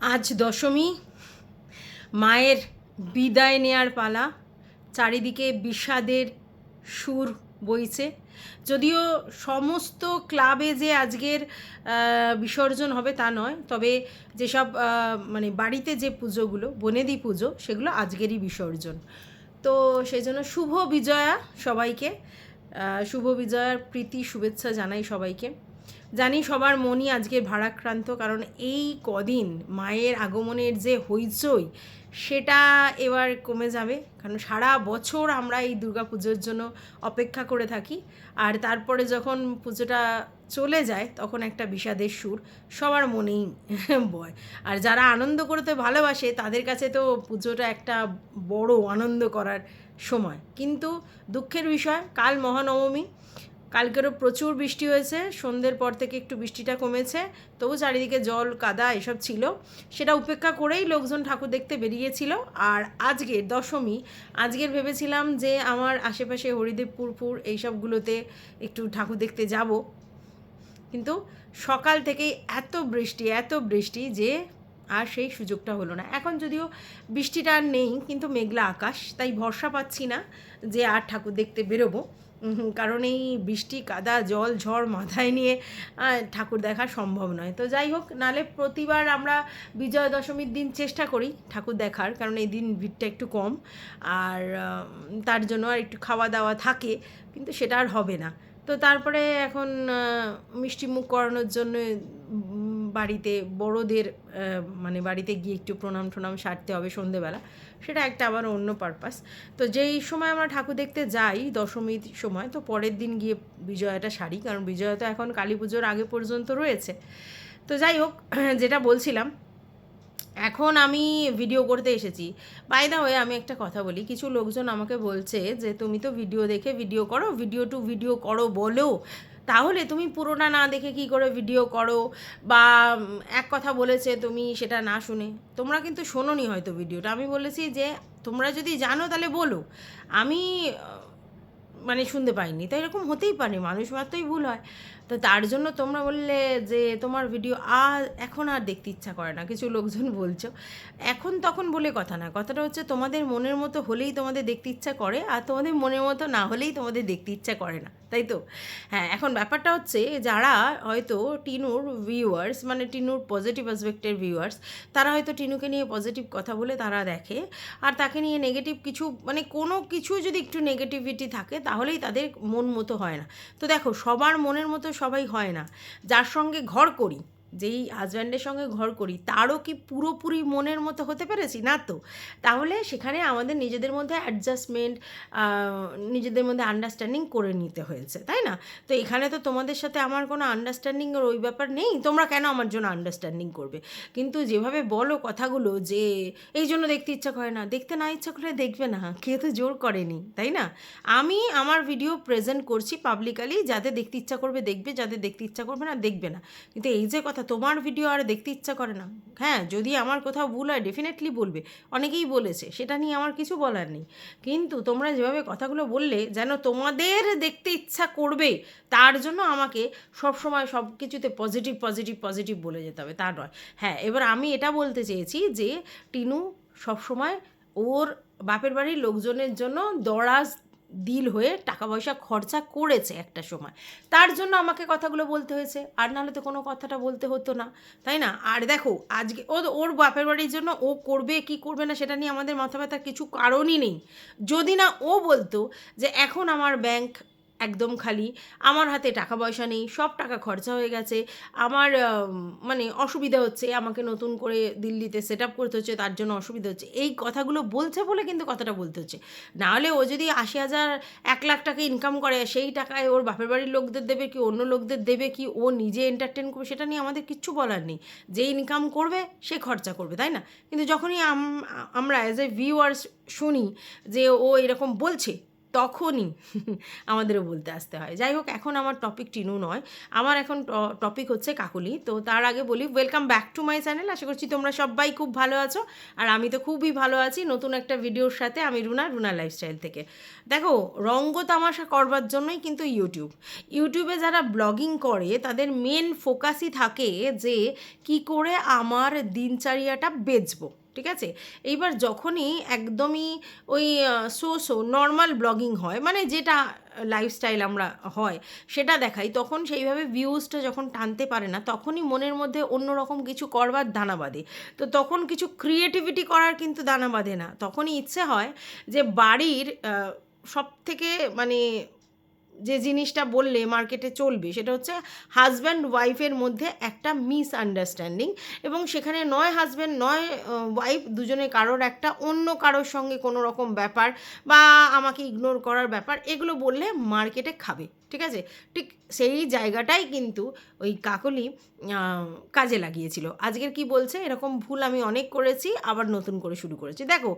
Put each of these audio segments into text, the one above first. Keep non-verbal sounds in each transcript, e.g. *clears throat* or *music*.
আজ দশমী। মায়ের বিদায় নেয়ার পালা। চারিদিকে বিষাদের সুর বইছে। যদিও সমস্ত ক্লাবে যে আজকের বিসর্জন হবে তা নয়, তবে যেসব মানে বাড়িতে যে পুজোগুলো, বনেদি পুজো, সেগুলো আজকেরই বিসর্জন। তো সেই জন্য শুভ বিজয়া সবাইকে। শুভ বিজয়ার প্রীতি, শুভেচ্ছা জানাই সবাইকে। জানি সবার মনই আজকে ভারাক্রান্ত, কারণ এই কদিন মায়ের আগমনের যে হইচই, সেটা এবার কমে যাবে। কারণ সারা বছর আমরা এই দুর্গা পুজোর জন্য অপেক্ষা করে থাকি। আর তারপরে যখন পুজোটা চলে যায়, তখন একটা বিষাদের সুর সবার মনেই বয়। আর যারা আনন্দ করতে ভালোবাসে, তাদের কাছে তো পুজোটা একটা বড় আনন্দ করার সময়। কিন্তু দুঃখের বিষয়, কাল মহানবমী কালকেরও প্রচুর বৃষ্টি হয়েছে, সন্ধ্যের পর থেকে একটু বৃষ্টিটা কমেছে, তবু চারিদিকে জল, কাদা এসব ছিল। সেটা উপেক্ষা করেই লোকজন ঠাকুর দেখতে বেরিয়েছিল। আর আজকে দশমী আজকের ভেবেছিলাম যে আমার আশেপাশে হরিদেবপুরপুর এইসবগুলোতে একটু ঠাকুর দেখতে যাব। কিন্তু সকাল থেকেই এত বৃষ্টি এত বৃষ্টি যে আর সেই সুযোগটা হলো না। এখন যদিও বৃষ্টিটা আর নেই, কিন্তু মেঘলা আকাশ, তাই ভরসা পাচ্ছি না যে আর ঠাকুর দেখতে বেরোবো। কারণ এই বৃষ্টি, কাদা, জল, ঝড় মাথায় নিয়ে ঠাকুর দেখা সম্ভব নয়। তো যাই হোক, নালে প্রতিবার আমরা বিজয়া দশমীর দিন চেষ্টা করি ঠাকুর দেখার, কারণ এই দিন ভিড়টা একটু কম। আর তার জন্য আর একটু খাওয়া দাওয়া থাকে, কিন্তু সেটা আর হবে না। তো তারপরে এখন মিষ্টি মুখ করানোর জন্য বাড়িতে বড়দের মানে বাড়িতে গিয়ে একটু প্রণাম টনাম সারতে হবে সন্ধেবেলা। সেটা একটা আবার অন্য পারপাস তো যেই সময় আমরা ঠাকুর দেখতে যাই, দশমীর সময়, তো পরের দিন গিয়ে বিজয়াটা সারি, কারণ বিজয়া তো এখন কালী পুজোর আগে পর্যন্ত রয়েছে। তো যাই হোক, *clears throat* যেটা বলছিলাম এখন আমি ভিডিও করতে এসেছি। বাই দা হয়ে আমি একটা কথা বলি, কিছু লোকজন আমাকে বলছে যে, তুমি তো ভিডিও দেখে ভিডিও করো ভিডিও টু ভিডিও করো বলো। তাহলে তুমি পুরোটা না দেখে কি করে ভিডিও করো? বা এক কথা বলেছে তুমি, সেটা না শুনে। তোমরা কিন্তু শোনোনি হয়তো ভিডিওটা আমি বলেছি যে, তোমরা যদি জানো তাহলে বলো। আমি মানে শুনতে পাইনি। তাই এরকম হতেই পারে, মানুষ মাত্রই ভুল হয়। তো তার জন্য তোমরা বললে যে তোমার ভিডিও আর এখন আর দেখতে ইচ্ছা করে না, কিছু লোকজন বলছো। এখন তখন বলে কথা না, কথাটা হচ্ছে তোমাদের মনের মতো হলেই তোমাদের দেখতে ইচ্ছা করে আর তোমাদের মনের মতো না হলেই তোমাদের দেখতে ইচ্ছা করে না, তাই তো? হ্যাঁ এখন ব্যাপারটা হচ্ছে যারা হয়তো টিনুর ভিউয়ার্স মানে টিনুর পজিটিভ অ্যাসপেক্টের ভিউয়ার্স তারা হয়তো টিনুকে নিয়ে পজিটিভ কথা বলে তারা দেখে আর তাকে নিয়ে নেগেটিভ কিছু মানে কোনো কিছু যদি একটু নেগেটিভিটি থাকে তাহলেই তাদের মন মতো হয় না। তো দেখো, সবার মনের মতো সবাই হয় না। যার সঙ্গে ঘর করি যেই হাজব্যান্ডের সঙ্গে ঘর করি, তারও কি পুরোপুরি মনের মতো হতে পেরেছি? না তো। তাহলে সেখানে আমাদের নিজেদের মধ্যে অ্যাডজাস্টমেন্ট নিজেদের মধ্যে আন্ডারস্ট্যান্ডিং করে নিতে হয়েছে, তাই না? তো এখানে তো তোমাদের সাথে আমার কোনো আন্ডারস্ট্যান্ডিংয়ের ওই ব্যাপার নেই, তোমরা কেন আমার জন্য আন্ডারস্ট্যান্ডিং করবে? কিন্তু যেভাবে বলো কথাগুলো যে, এই জন্য দেখতে ইচ্ছা করে না। দেখতে না ইচ্ছা করলে দেখবে না কেউ তো জোর করেনি, তাই না? আমি আমার ভিডিও প্রেজেন্ট করছি পাবলিকালি যাদের দেখতে ইচ্ছা করবে, দেখবে যাদের দেখতে ইচ্ছা করবে না, দেখবে না। কিন্তু এই যে কথা তোমার ভিডিও আর দেখতে ইচ্ছা করে না। হ্যাঁ যদি আমার কোথাও ভুল হয় ডেফিনেটলি বলবে। অনেকেই বলেছে, সেটা নিয়ে আমার কিছু বলার নেই। কিন্তু তোমরা যেভাবে কথাগুলো বললে, যেন তোমাদের দেখতে ইচ্ছা করবে, তার জন্য আমাকে সব সময় সব কিছুতে পজিটিভ পজিটিভ পজিটিভ বলে যেতে হবে, তা নয়। হ্যাঁ এবার আমি এটা বলতে চেয়েছি যে, টিনু সবসময় ওর বাপের বাড়ির লোকজনের জন্য দরাজ দিল হয়ে টাকা পয়সা খরচা করেছে একটা সময়। তার জন্য আমাকে কথাগুলো বলতে হয়েছে। আর নাহলে তো কোনো কথাটা বলতে হতো না, তাই না? আর দেখো, আজকে ও, ওর বাপের বাড়ির জন্য ও করবে, কি করবে না সেটা নিয়ে আমাদের মাথা ব্যথার কিছু কারণই নেই। যদি না ও বলতো যে, এখন আমার ব্যাংক একদম খালি। আমার হাতে টাকা পয়সা নেই, সব টাকা খরচা হয়ে গেছে। আমার মানে অসুবিধা হচ্ছে, আমাকে নতুন করে দিল্লিতে সেট আপ করতে হচ্ছে, তার জন্য অসুবিধা হচ্ছে। এই কথাগুলো বলছে বলে কিন্তু কথাটা বলতে হচ্ছে। নাহলে ও যদি আশি হাজার, এক লাখ টাকা ইনকাম করে, সেই টাকায় ওর বাপের বাড়ির লোকদের দেবে কি, অন্য লোকদের দেবে কি, ও নিজে এন্টারটেন করবে, সেটা নিয়ে আমাদের কিচ্ছু বলার নেই। যে ইনকাম করবে, সে খরচা করবে, তাই না? কিন্তু যখনই আম- আমরা অ্যাজ এ ভিউয়ার্স শুনি যে ও এরকম বলছে তখনই *laughs* আমাদেরও বলতে আসতে হয়। যাই হোক, এখন আমার টপিক টিনু নয়। আমার এখন টপিক হচ্ছে কাকুলি। তো তার আগে বলি welcome back to my channel আশা করছি তোমরা সবাই খুব ভালো আছো। আর আমি তো খুবই ভালো আছি নতুন একটা ভিডিওর সাথে আমি রুনা রুনা লাইফস্টাইল থেকে। দেখো, রঙ্গ তামাশা করবার জন্যই কিন্তু ইউটিউব ইউটিউবে যারা ব্লগিং করে, তাদের মেন ফোকাসই থাকে যে কি করে আমার দিনচারিয়াটা বেচবো। ঠিক আছে? এইবার যখনই একদমই ওই সো সো নর্মাল ব্লগিং হয় মানে যেটা লাইফস্টাইল আমরা হয়, সেটা দেখাই, তখন সেইভাবে ভিউজটা যখন টানতে পারে না, তখনই মনের মধ্যে অন্যরকম কিছু করবার দানা বাঁধে। তো তখন কিছু ক্রিয়েটিভিটি করার কিন্তু দানা বাঁধে না। তখনই ইচ্ছে হয় যে বাড়ির সব থেকে মানে যে জিনিসটা বললে মার্কেটে চলবে, সেটা হচ্ছে হাজব্যান্ড ওয়াইফের মধ্যে একটা মিস আন্ডারস্ট্যান্ডিং এবং সেখানে নয় হাজব্যান্ড নয় ওয়াইফ দুজনে কারোর একটা অন্য কারোর সঙ্গে কোনো রকম ব্যাপার বা আমাকে ইগনোর করার ব্যাপার, এগুলো বললে মার্কেটে খাবে, ঠিক আছে? ঠিক সেই জায়গাটাই কিন্তু ওই কাকলি কাজে লাগিয়েছিল। আজকের কি বলছে? এরকম ভুল আমি অনেক করেছি, আবার নতুন করে শুরু করেছি। দেখো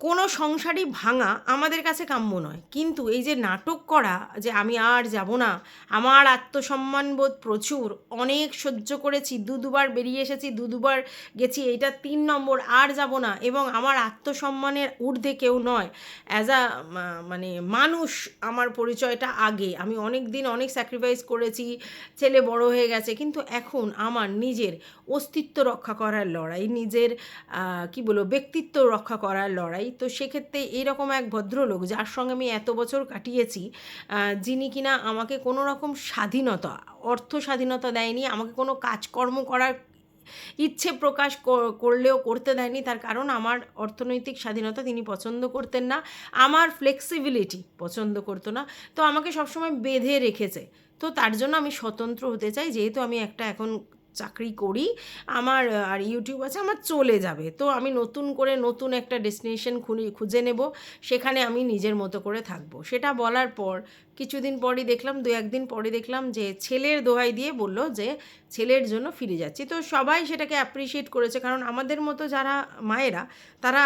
কোনো সংসারই ভাঙা আমাদের কাছে কাম্য নয়। কিন্তু এই যে নাটক করা যে আমি আর যাব না, আমার আত্মসম্মানবোধ প্রচুর, অনেক সহ্য করেছি, দু দুবার বেরিয়ে এসেছি, দু দুবার গেছি, এইটা তিন নম্বর, আর যাব না এবং আমার আত্মসম্মানের ঊর্ধ্বে কেউ নয়। অ্যাজ আ মানে মানুষ, আমার পরিচয়টা আগে। আমি অনেক দিন অনেক স্যাক্রিফাইস করেছি, ছেলে বড় হয়ে গেছে, কিন্তু এখন আমার নিজের অস্তিত্ব রক্ষা করার লড়াই, নিজের কি বলব, ব্যক্তিত্ব রক্ষা করার লড়াই। তো সেক্ষেত্রে এরকম এক ভদ্রলোক যার সঙ্গে আমি এত বছর কাটিয়েছি যিনি কিনা আমাকে কোনো রকম স্বাধীনতা, অর্থ স্বাধীনতা দেয়নি, আমাকে কোনো কাজকর্ম করার ইচ্ছে প্রকাশ করলেও করতে দেয়নি। তার কারণ আমার অর্থনৈতিক স্বাধীনতা তিনি পছন্দ করতেন না, আমার ফ্লেক্সিবিলিটি পছন্দ করতো না। তো আমাকে সবসময় বেঁধে রেখেছে। তো তার জন্য আমি স্বতন্ত্র হতে চাই, যেহেতু আমি একটা এখন চাকরি করি, আমার, আর ইউটিউব আছে, আমার চলে যাবে। তো আমি নতুন করে নতুন একটা ডেস্টিনেশন খুঁজে নেব, সেখানে আমি নিজের মতো করে থাকব। সেটা বলার পর, কিছুদিন পরই দেখলাম, দু একদিন পরে দেখলাম যে ছেলের দোহাই দিয়ে বলল যে ছেলের জন্য ফিরে যাচ্ছি। তো সবাই সেটাকে অ্যাপ্রিসিয়েট করেছে, কারণ আমাদের মতো যারা মায়েরা, তারা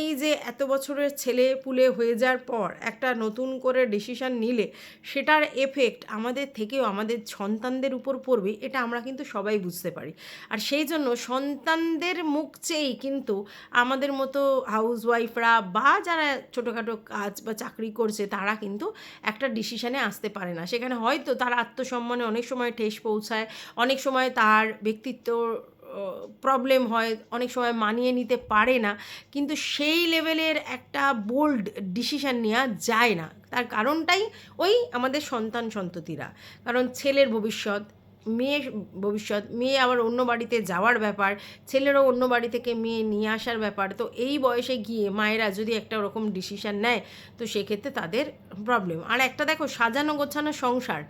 এই যে এত বছরের ছেলে পুলে হয়ে যাওয়ার পর একটা নতুন করে ডিসিশান নিলে সেটার এফেক্ট আমাদের থেকেও আমাদের সন্তানদের উপর পড়বে, এটা আমরা কিন্তু সবাই বুঝতে পারি। আর সেই জন্য সন্তানদের মুখ চেয়েই কিন্তু আমাদের মতো হাউস ওয়াইফরা বা যারা ছোটোখাটো কাজ বা চাকরি করছে, তারা কিন্তু একটা ডিসিশানে আসতে পারে না। সেখানে হয়তো তার আত্মসম্মানে অনেক সময় ঠেস পৌঁছায়, অনেক সময় তার ব্যক্তিত্ব প্রবলেম হয়, অনেক সময় মানিয়ে নিতে পারে না, কিন্তু সেই লেভেলের একটা বোল্ড ডিসিশান নেওয়া যায় না। তার কারণটাই ওই আমাদের সন্তান সন্ততিরা। কারণ ছেলের ভবিষ্যৎ মেয়ে ভবিষ্যৎ, মেয়ে আবার অন্য বাড়িতে যাওয়ার ব্যাপার, ছেলেরও অন্য বাড়ি থেকে মেয়ে নিয়ে আসার ব্যাপার, তো এই বয়সে গিয়ে মায়েরা যদি একটা ওরকম ডিসিশান নেয়, তো সেক্ষেত্রে তাদের প্রবলেম আর একটা দেখো, সাজানো গোছানো সংসার,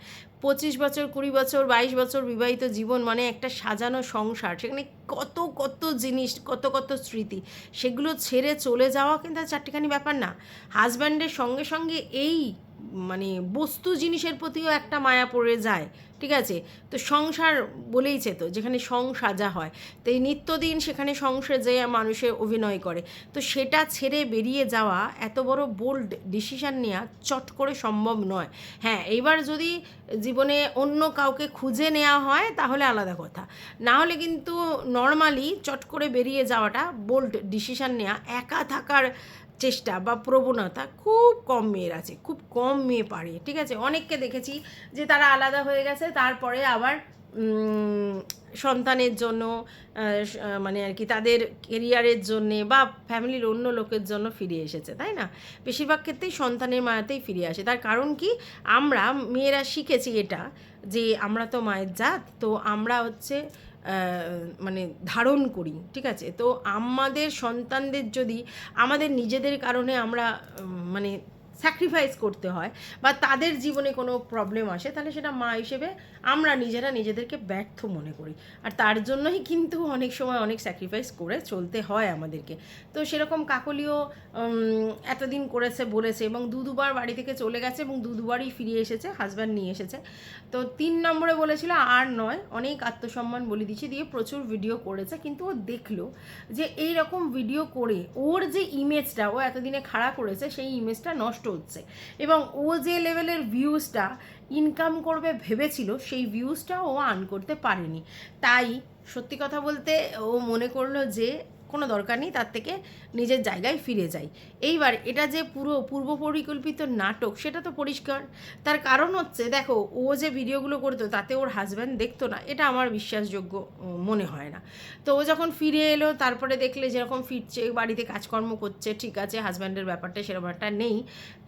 পঁচিশ বছর, কুড়ি বছর, বাইশ বছর বিবাহিত জীবন মানে একটা সাজানো সংসার, সেখানে কত কত জিনিস, কত কত স্মৃতি, সেগুলো ছেড়ে চলে যাওয়া কিন্তু চারটিখানি ব্যাপার না। হাজব্যান্ডের সঙ্গে সঙ্গে এই মানে বস্তু জিনিসের প্রতিও একটা মায়া পড়ে যায়, ঠিক আছে? তো সংসার বলেইছে তো, যেখানে সং সাজা হয়, তো এই নিত্যদিন সেখানে সংসার যে মানুষে অভিনয় করে। তো সেটা ছেড়ে বেরিয়ে যাওয়া এত বড় বোল্ড ডিসিশান নেওয়া চট করে সম্ভব নয়। হ্যাঁ এইবার যদি জীবনে অন্য কাউকে খুঁজে নেওয়া হয়, তাহলে আলাদা কথা। না হলে কিন্তু নর্মালি চট করে বেরিয়ে যাওয়াটা বোল্ড ডিসিশান নেওয়া একা থাকার চেষ্টা বা প্রবণতা খুব কম মেয়ের আছে, খুব কম মেয়ে পারে ঠিক আছে? অনেককে দেখেছি যে তারা আলাদা হয়ে গেছে, তারপরে আবার সন্তানের জন্য মানে আর কি তাদের কেরিয়ারের জন্যে বা ফ্যামিলির অন্য লোকের জন্য ফিরে এসেছে, তাই না? বেশিরভাগ ক্ষেত্রেই সন্তানের মায়াতেই ফিরে আসে। তার কারণ কি? আমরা মেয়েরা শিখেছি এটা যে আমরা তো মায়ের জাত, তো আমরা হচ্ছে মানে ধারণ করি ঠিক আছে? তো আমাদের সন্তানদের যদি আমাদের নিজেদের কারণে আমরা মানে স্যাক্রিফাইস করতে হয় বা তাদের জীবনে কোনো প্রবলেম আসে, তাহলে সেটা মা হিসেবে আমরা নিজেরা নিজেদেরকে ব্যর্থ মনে করি। আর তার জন্যই কিন্তু অনেক সময় অনেক স্যাক্রিফাইস করে চলতে হয় আমাদেরকে। তো সেরকম কাকলিও এতদিন করেছে, বলেছে এবং দু দুবার বাড়ি থেকে চলে গেছে এবং দু দুবারই ফিরে এসেছে হাজব্যান্ড নিয়ে এসেছে। তো তিন নম্বরে বলেছিল, আর নয়, অনেক আত্মসম্মান বলে দিচ্ছে। দিয়ে প্রচুর ভিডিও করেছে, কিন্তু ও দেখল যে এই রকম ভিডিও করে ওর যে ইমেজটা ও এতদিনে খাড়া করেছে, সেই ইমেজটা নষ্ট হচ্ছে এবং ও যে লেভেলের ভিউজটা ইনকাম করবে ভেবেছিল, সেই ভিউজটা ও আর্ন করতে পারেনি। তাই সত্যি কথা বলতে ও মনে করল যে কোনো দরকার নেই, তার থেকে নিজের জায়গায় ফিরে যাই। এইবার এটা যে পুরো পূর্ব পরিকল্পিত নাটক, সেটা তো পরিষ্কার। তার কারণ হচ্ছে, দেখো, ও যে ভিডিওগুলো করতো, তাতে ওর হাজব্যান্ড দেখতো না, এটা আমার বিশ্বাসযোগ্য মনে হয় না। তো ও যখন ফিরে এলো, তারপরে দেখলে যেরকম ফিরছে, বাড়িতে কাজকর্ম করছে, ঠিক আছে হাজব্যান্ডের ব্যাপারটা সেরকম একটা নেই।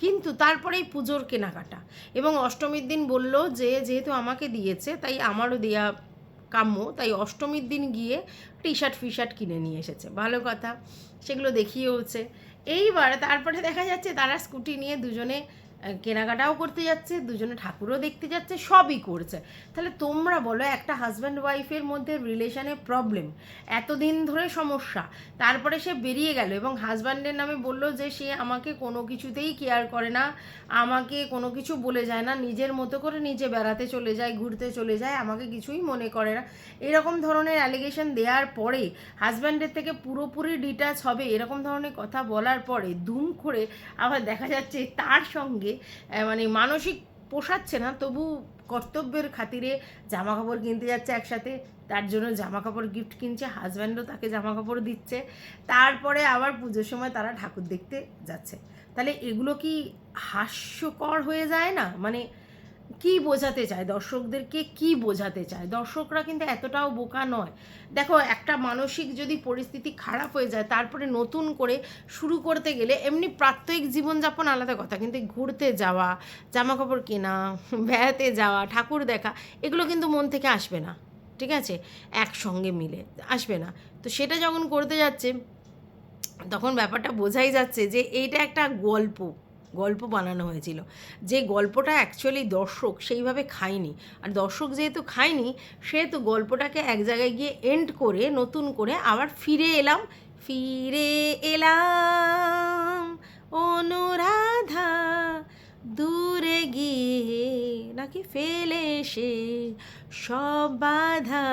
কিন্তু তারপরেই পুজোর কেনাকাটা এবং অষ্টমীর দিন বলল যে, যেহেতু আমাকে দিয়েছে, তাই আমারও দেয়া কাম্য, তাই অষ্টমীর দিন গিয়ে টি শার্ট ফি শার্ট কিনে নিয়ে এসেছে। ভালো কথা, সেগুলো দেখিয়েওছে। এইবার তারপরে দেখা যাচ্ছে তারা স্কুটি নিয়ে দুজনে কেনাকাটাও করতে যাচ্ছে, দুজনে ঠাকুরও দেখতে যাচ্ছে, সবই করছে। তাহলে তোমরা বলো একটা হাজব্যান্ড ওয়াইফের মধ্যে রিলেশনে প্রবলেম এতদিন ধরে সমস্যা, তারপরে সে বেরিয়ে গেল এবং হাজব্যান্ডের নামে বলল যে সে আমাকে কোনো কিছুতেই কেয়ার করে না, আমাকে কোনো কিছু বলে যায় না, নিজের মতো করে নিজে বেড়াতে চলে যায়, ঘুরতে চলে যায়, আমাকে কিছুই মনে করে না। এরকম ধরনের অ্যালিগেশন দেওয়ার পরে হাজব্যান্ডের থেকে পুরোপুরি ডিটাচ হবে, এরকম ধরনের কথা বলার পরে দুম করে আবার দেখা যাচ্ছে তার সঙ্গে মানে মানসিক পোষাচ্ছে না, তবু কর্তব্যের খাতিরে জামা কাপড় কিনতে যাচ্ছে একসাথে, তার জন্য জামা কাপড় গিফট কিনছে হাজব্যান্ডও তাকে জামা কাপড় দিচ্ছে। তারপরে আবার পুজোর সময় তারা ঠাকুর দেখতে যাচ্ছে। তাহলে এগুলো কি হাস্যকর হয়ে যায় না? মানে কি বোঝাতে চায়? দর্শকদেরকে কি বোঝাতে চায়? দর্শকরা কিন্তু এতটাও বোকা নয়। দেখো, একটা মানসিক যদি পরিস্থিতি খারাপ হয়ে যায়, তারপরে নতুন করে শুরু করতে গেলে এমনি প্রাত্যহিক জীবনযাপন আলাদা কথা। কিন্তু ঘুরতে যাওয়া জামা কাপড় কেনা, বেড়াতে যাওয়া, ঠাকুর দেখা, এগুলো কিন্তু মন থেকে আসবে না। ঠিক আছে? একসঙ্গে মিলে আসবে না। তো সেটা যখন করতে যাচ্ছে, তখন ব্যাপারটা বোঝাই যাচ্ছে যে এইটা একটা গল্প। গল্প বানানো হয়েছিল। যে গল্পটা অ্যাকচুয়ালি দর্শক সেইভাবে খায়নি। আর দর্শক যেহেতু খায়নি, সেহেতু গল্পটাকে এক জায়গায় গিয়ে এন্ড করে, নতুন করে আবার ফিরে এলাম। ফিরে এলাম অনুরাধা, দূরে গিয়ে নাকি ফেলে সে সব বাধা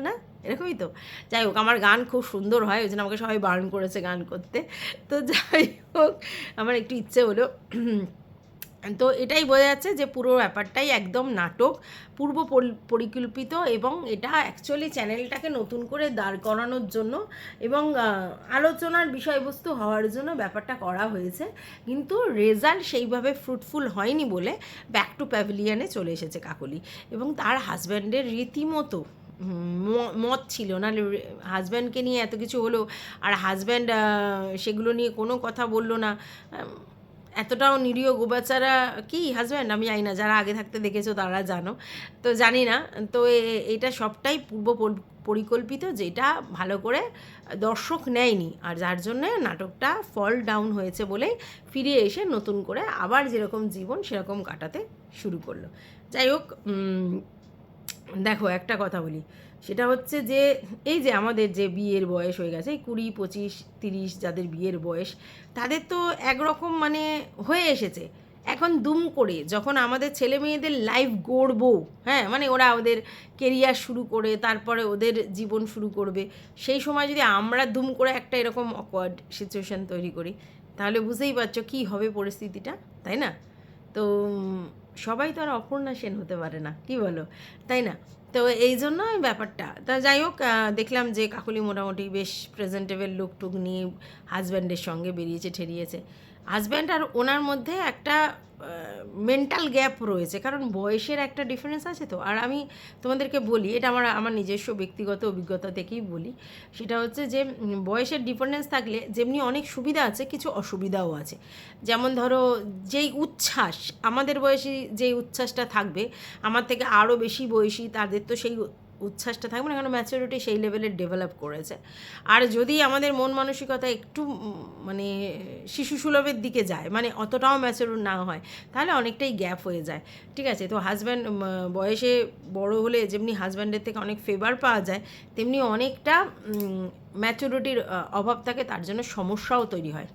না এরকমই তো। যাই হোক, আমার গান খুব সুন্দর হয়, ওই জন্য আমাকে সবাই বারণ করেছে গান করতে। তো যাই হোক, আমার একটু ইচ্ছে হলো। তো এটাই বোঝা যাচ্ছে যে পুরো ব্যাপারটাই একদম নাটক, পূর্ব পরি- পরিকল্পিত এবং এটা অ্যাকচুয়ালি চ্যানেলটাকে নতুন করে দাঁড় করানোর জন্য এবং আলোচনার বিষয়বস্তু হওয়ার জন্য ব্যাপারটা করা হয়েছে। কিন্তু রেজাল্ট সেইভাবে ফ্রুটফুল হয়নি বলে ব্যাক টু প্যাভিলিয়নে চলে এসেছে কাকলি। এবং তার হাজব্যান্ডের রীতিমতো মত ছিল না। হাজব্যান্ডকে নিয়ে এত কিছু হলো আর হাজব্যান্ড সেগুলো নিয়ে কোনো কথা বলল না। এতটাও নিরীহ গোবাচারা কি হাজব্যান্ড আমি জানি না, যারা আগে থাকতে দেখেছ তারা জানো। তো জানি না। তো এটা সবটাই পূর্ব পরিকল্পিত যেটা ভালো করে দর্শক নেয়নি। আর যার জন্য নাটকটা ফল ডাউন হয়েছে বলেই ফিরে এসে নতুন করে আবার যেরকম জীবন সেরকম কাটাতে শুরু করল। যাই হোক দেখো, একটা কথা বলি। সেটা হচ্ছে যে, এই যে আমাদের যে বিয়ের বয়স হয়ে গেছে কুড়ি, পঁচিশ, তিরিশ যাদের বিয়ের বয়স, তাদের তো একরকম মানে হয়ে এসেছে। এখন দুম করে যখন আমাদের ছেলে মেয়েদের লাইফ গড়বো হ্যাঁ মানে ওরা ওদের কেরিয়ার শুরু করে, তারপরে ওদের জীবন শুরু করবে, সেই সময় যদি আমরা দুম করে একটা এরকম অকওয়ার্ড সিচুয়েশন তৈরি করি, তাহলে বুঝতেই পারছ কী হবে পরিস্থিতিটা, তাই না? তো সবাই তো আর অপর্ণা সেন হতে পারে না, কি বলো? তাই না? তো এই জন্য ব্যাপারটা। তা যাই হোক দেখলাম যে কাকুলি মোটামুটি বেশ প্রেজেন্টেবল লুক টুক নিয়ে হাজব্যান্ডের সঙ্গে বেরিয়েছে, ঠেরিয়েছে। হাজব্যান্ড আর ওনার মধ্যে একটা মেন্টাল গ্যাপ রয়েছে, কারণ বয়সের একটা ডিফারেন্স আছে তো। আর আমি তোমাদেরকে বলি, এটা আমার আমার নিজস্ব ব্যক্তিগত অভিজ্ঞতা থেকেই বলি, সেটা হচ্ছে যে বয়সের ডিফারেন্স থাকলে যেমনি অনেক সুবিধা আছে, কিছু অসুবিধাও আছে। যেমন ধরো, যেই উচ্ছ্বাস, আমাদের বয়সী যেই উচ্ছ্বাসটা থাকবে, আমার থেকে আরও বেশি বয়সী, তাদের তো সেই উচ্ছ্বাসটা থাকবে না কারণ ম্যাচুরিটি সেই লেভেলের ডেভেলপ করেছে। আর যদি আমাদের মন মানসিকতা একটু মানে শিশু সুলভের দিকে যায় মানে অতটাও ম্যাচুর না হয়, তাহলে অনেকটাই গ্যাপ হয়ে যায়। ঠিক আছে? তো হাজব্যান্ড বয়সে বড় হলে যেমনি হাজব্যান্ডের থেকে অনেক ফেভার পাওয়া যায়, তেমনি অনেকটা ম্যাচুরিটির অভাব থাকে, তার জন্য সমস্যাও তৈরি হয়।